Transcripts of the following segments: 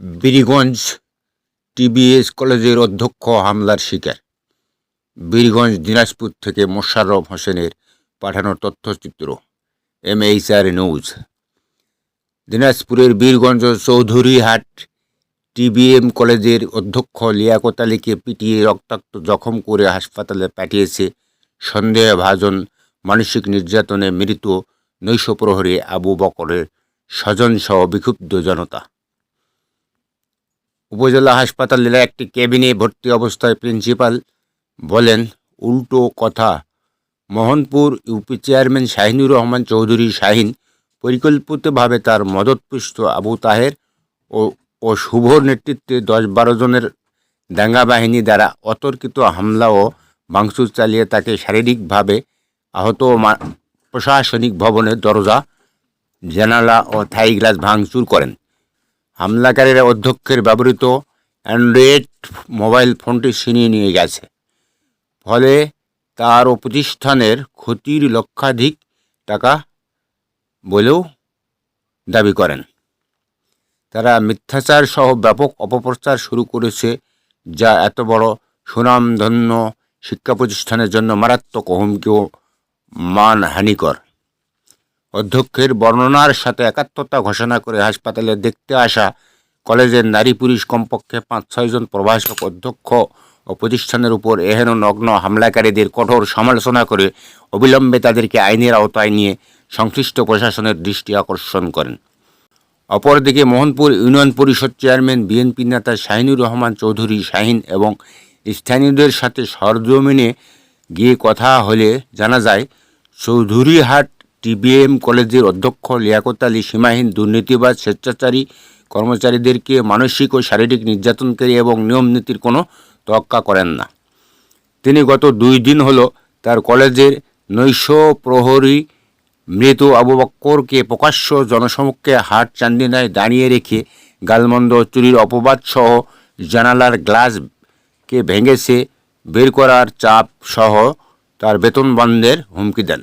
Birganj TBS কলেজের অধ্যক্ষ হামলার শিকার। বীরগঞ্জ দিনাজপুর থেকে মোশাররফ হোসেনের পাঠানো তথ্যচিত্র এম এমএইচআর নিউজ। দিনাজপুরের বীরগঞ্জ চৌধুরীহাট টিবিএম কলেজের অধ্যক্ষ লিয়াকত আলীকে পিটিয়ে রক্তাক্ত জখম করে হাসপাতালে পাঠিয়েছে সন্দেহভাজন মানসিক নির্যাতনে মৃত নৈশ প্রহরী আবু বকরের স্বজনসহ বিক্ষুব্ধ জনতা। উপজেলা হাসপাতালের একটি কেবিনে ভর্তি অবস্থায় প্রিন্সিপাল বলেন, উল্টো কথা। মোহনপুর ইউপি চেয়ারম্যান শাহিনুর রহমান চৌধুরী শাহিন পরিকল্পিতভাবে তার মদতপুষ্ট আবু তাহের ও ও শুভর নেতৃত্বে দশ বারো জনের দাঙ্গা বাহিনী দ্বারা অতর্কিত হামলা ও ভাঙচুর চালিয়ে তাকে শারীরিকভাবে আহত প্রশাসনিক ভবনের দরজা, জানালা ও থাই গ্লাস ভাঙচুর করেন। হামলাকারীরা অধ্যক্ষের ব্যবহৃত অ্যান্ড্রয়েড মোবাইল ফোনটি ছিনিয়ে নিয়ে গেছে। ফলে তার ও প্রতিষ্ঠানের ক্ষতির লক্ষাধিক টাকা বলেও দাবি করেন। তারা মিথ্যাচার সহ ব্যাপক অপপ্রচার শুরু করেছে, যা এত বড় সুনামধন্য শিক্ষা প্রতিষ্ঠানের জন্য মারাত্মক হুমকি ও মানহানিকর। অধ্যক্ষের বর্ণনার সাথে একাত্মতা ঘোষণা করে হাসপাতালে দেখতে আসা কলেজের নারী পুরুষ কমপক্ষে পাঁচ ছয়জন প্রভাষক অধ্যক্ষ ও প্রতিষ্ঠানের উপর এহেন নগ্ন হামলাকারীদের কঠোর সমালোচনা করে অবিলম্বে তাদেরকে আইনের আওতায় নিয়ে সংশ্লিষ্ট প্রশাসনের দৃষ্টি আকর্ষণ করেন। অপরদিকে Mohanpur union Parishad chairman BNP নেতা শাহিনুর রহমান চৌধুরী, শাহিন এবং স্থানীয়দের সাথে সরজমিনে গিয়ে কথা হলে জানা যায়, চৌধুরীহাট টিবিএম কলেজের অধ্যক্ষ লিয়াকত আলী সীমাহীন দুর্নীতিবাজ স্বেচ্ছাচারী কর্মচারীদেরকে মানসিক ও শারীরিক নির্যাতনকারী এবং নিয়মনীতির কোনো তোয়াক্কা করেন না। তিনি গত দুই দিন হলো তার কলেজের নৈশ প্রহরী মৃত আবু বক্করকে প্রকাশ্য জনসমক্ষে হাট চান্দিনায় দাঁড়িয়ে রেখে গালমন্দ চুরির অপবাদ সহ জানালার গ্লাসকে ভেঙেছে বের করার চাপ সহ তার বেতন বন্ধের হুমকি দেন।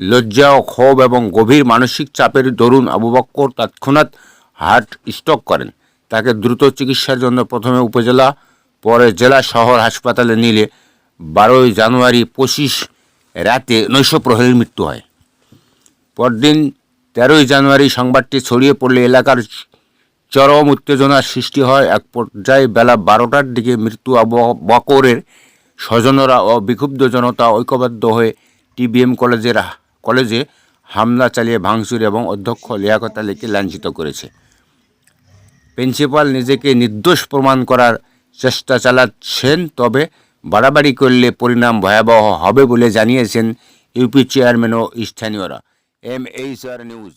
লজ্জা ও ক্ষোভ এবং গভীর মানসিক চাপের দরুন আবু বক্কর তৎক্ষণাৎ হার্ট স্ট্রোক করেন। তাকে দ্রুত চিকিৎসার জন্য প্রথমে উপজেলা, পরে জেলা শহর হাসপাতালে নিলে বারোই জানুয়ারি পঁচিশ রাতে নৈশ প্রহরীর মৃত্যু হয়। পরদিন তেরোই জানুয়ারি সংবাদটি ছড়িয়ে পড়লে এলাকার চরম উত্তেজনার সৃষ্টি হয়। এক পর্যায়ে বেলা বারোটার দিকে মৃত্যু বকরের স্বজনরা ও বিক্ষুব্ধ জনতা ঐক্যবদ্ধ হয়ে টিবিএম কলেজের কলেজে হামলা চালিয়ে ভাঙচুর এবং অধ্যক্ষ লিয়াকত আলীকে লাঞ্ছিত করেছে। প্রিন্সিপাল নিজেকে নির্দোষ প্রমাণ করার চেষ্টা চালাচ্ছেন, তবে বাড়াবাড়ি করলে পরিণাম ভয়াবহ হবে বলে জানিয়েছেন ইউপি চেয়ারম্যান ও স্থানীয়রা। M H R news.